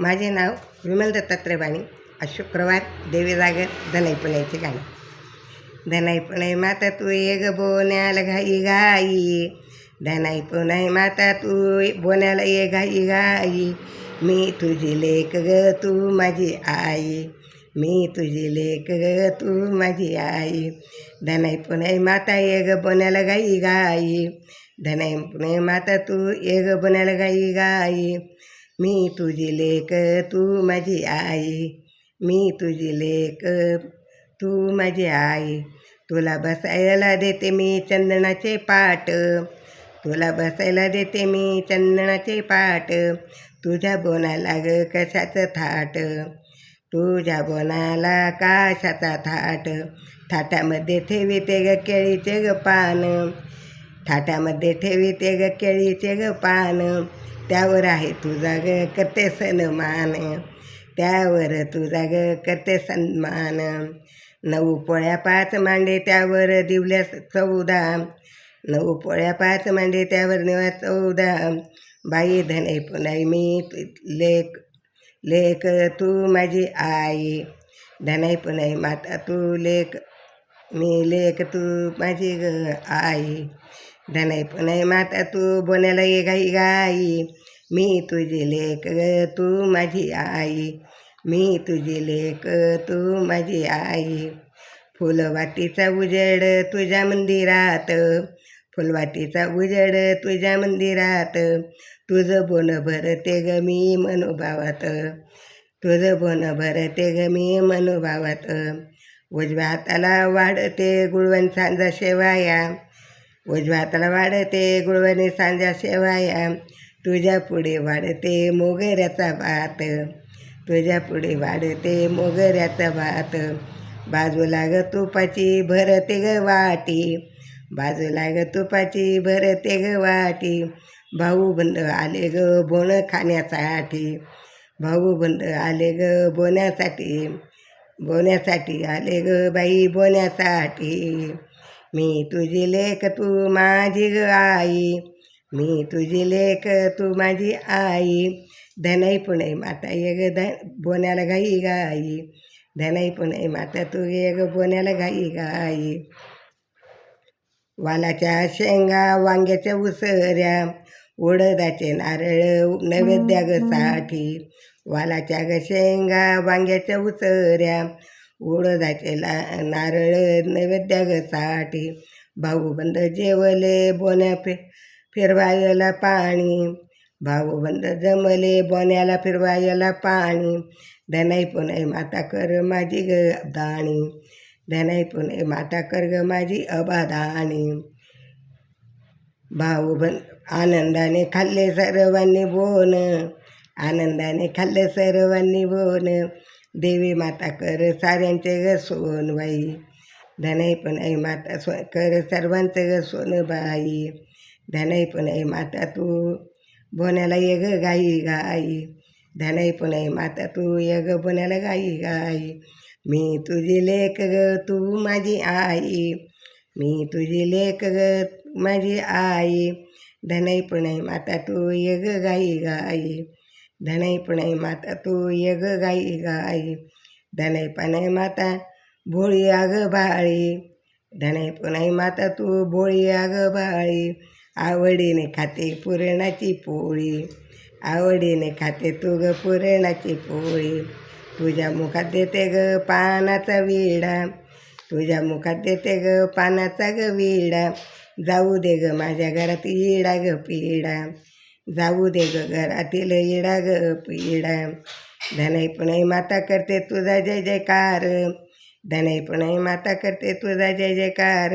माझे नाव विमल दत्तात्रय बाणी आज शुक्रवार देवी जागर धनाई पुण्याचे गाणं. धनाई पुणे माता तू ये ग बोन्याला घाई गाई धनाई पुणे माता तू बोन्याला ये घाई गाई मी तुझी लेक ग तू माझी आई. मी तुझी लेक ग तू माझी आई. धनाई पुणे माता ये ग बोन्याला घाई गाई धनाई पुणे माता तू ये ग बोन्याला घाई गाई मी तुझी लेक तू माझी आई. मी तुझी लेक तू माझी आई. तुला बसायला देते मी चंदनाचे पाट. तुला बसायला देते मी चंदनाचे पाट. तुझ्या बोनाला ग कशाचं थाट? तुझ्या बोनाला काशाचा थाट? थाटामध्ये ठेवीते ग केळीचे ग पान. थाटामध्ये ठेवीते ग केळीचे ग पान. त्यावर आहे तुझा ग करते सन्मान. त्यावर तुझा ग करते सन्मान. नऊ पोळ्या पाच मांडे त्यावर दिवल्या चौदा. नऊ पोळ्या पाच मांडे त्यावर निवा चौदा. बाई धने पुनाई मी लेख लेक लेक तू माझी आई. धनाई पुनाई माता तू लेक मी लेक तू माझी ग आई. धनाई पुनाई माता तू बोण्याला ये गाई गाई. मी तुझी लेक ग तू माझी आई. मी तुझी लेक तू माझी आई. फुलवाटीचा उजेड तुझ्या मंदिरात. फुलवाटीचा उजेड तुझ्या मंदिरात. तुझं बोन भरते ग मी मनोभावात. तुझं बोन भरते ग मी मनोभावात. उजव्या हाताला वाढते गुळवण सांजा शेवाया. उजव्या हाताला वाढते गुळवणी सांजा शेवाया. तुझ्या पुढे वाढते मोगऱ्याचा भात. तुझ्या पुढे वाढते मोगऱ्याचा भात. बाजूला ग तुपाची भरते ग वाटी. बाजूला ग तुपाची भरते ग वाटी. भाऊ बंद आले ग बोण खाण्यासाठी. भाऊ बंद आले ग बोण्यासाठी बोण्यासाठी आले ग बाई बोण्यासाठी मी तुझी लेक तू माझी ग आई. मी तुझी लेक तू माझी आई. धनाई पुणे माता ये ग ध बोण्याला गाई गाई धनाई पुणे माता तू ये ग बोण्याला गाई गाई वालाच्या शेंगा वांग्याच्या उसऱ्या उडदाचे नारळ नैवेद्या ग साठी वालाच्या ग शेंगा वांग्याच्या उसऱ्या उडदाचे ला नारळ नैवेद्य ग साठी भाऊबंद जेवले बोन्या फे फिरवायला पाणी. भाऊबंद जमले बोन्याला फिरवायला पाणी. धनाई पुणे माता कर माझी ग दाणी. धनाई पुणे माता कर ग माझी अबादाणी. भाऊ बन आनंदाने खाल्ले सर्वांनी बोन. आनंदाने खाल्ले सर्वांनी बोन. देवी माता कर साऱ्यांचे ग सोनबाई धनै पण ऐ माता स्व कर सर्वांचं ग सोनबाई धनै पण ऐ माता तू बोण्याला ये ग गाई गाई. पण पुणे माता तू ये ग बोण्याला गाई गाई. मी तुझी लेख ग तू माझी आई. मी तुझी लेख ग माझी आई. धनै पण आई माता तू ये ग गाई गाई. धनाई पुणे माता तू ये ग गाई गाई. धनाई पुणे माता भोळी आग बाळी. धनाई पुणे माता तू भोळी आग बाळी. आवडीने खाते पुरणाची पोळी. आवडीने खाते तू ग पुरणाची पोळी. तुझ्या मुखात देते ग पानाचा विडा. तुझ्या मुखात देते ग पानाचा ग विडा. जाऊ दे ग माझ्या घरात इडा ग पिडा. जाऊ दे ग घरातील येडा ग येडा. धनाई पुणे माता करते तुझा जय जयकार. धनाई पुणे माता करते तुझा जय जयकार.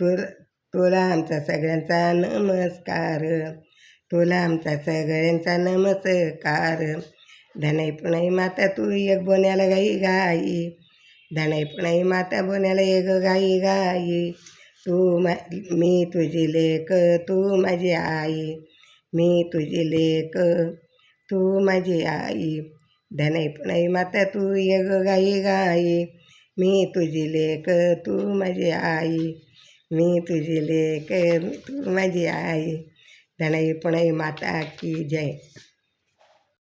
तु तुला आमचा सगळ्यांचा नमस्कार. तुला आमचा सगळ्यांचा नमस्कार. धनाई पुणाई माता तू एक बोण्याला गाई गाई. धनाई पुणाई माता बोण्याला एक गाई गाई. तू मा मी तुझी लेक तू माझी आई. मी तुझी लेक तू माझी आई. धनाई पुणाई माता तू एक गाई गाई. मी तुझी लेक तू माझी आई. मी तुझी लेक तू माझी आई. धनाई पुणाई माता की जय.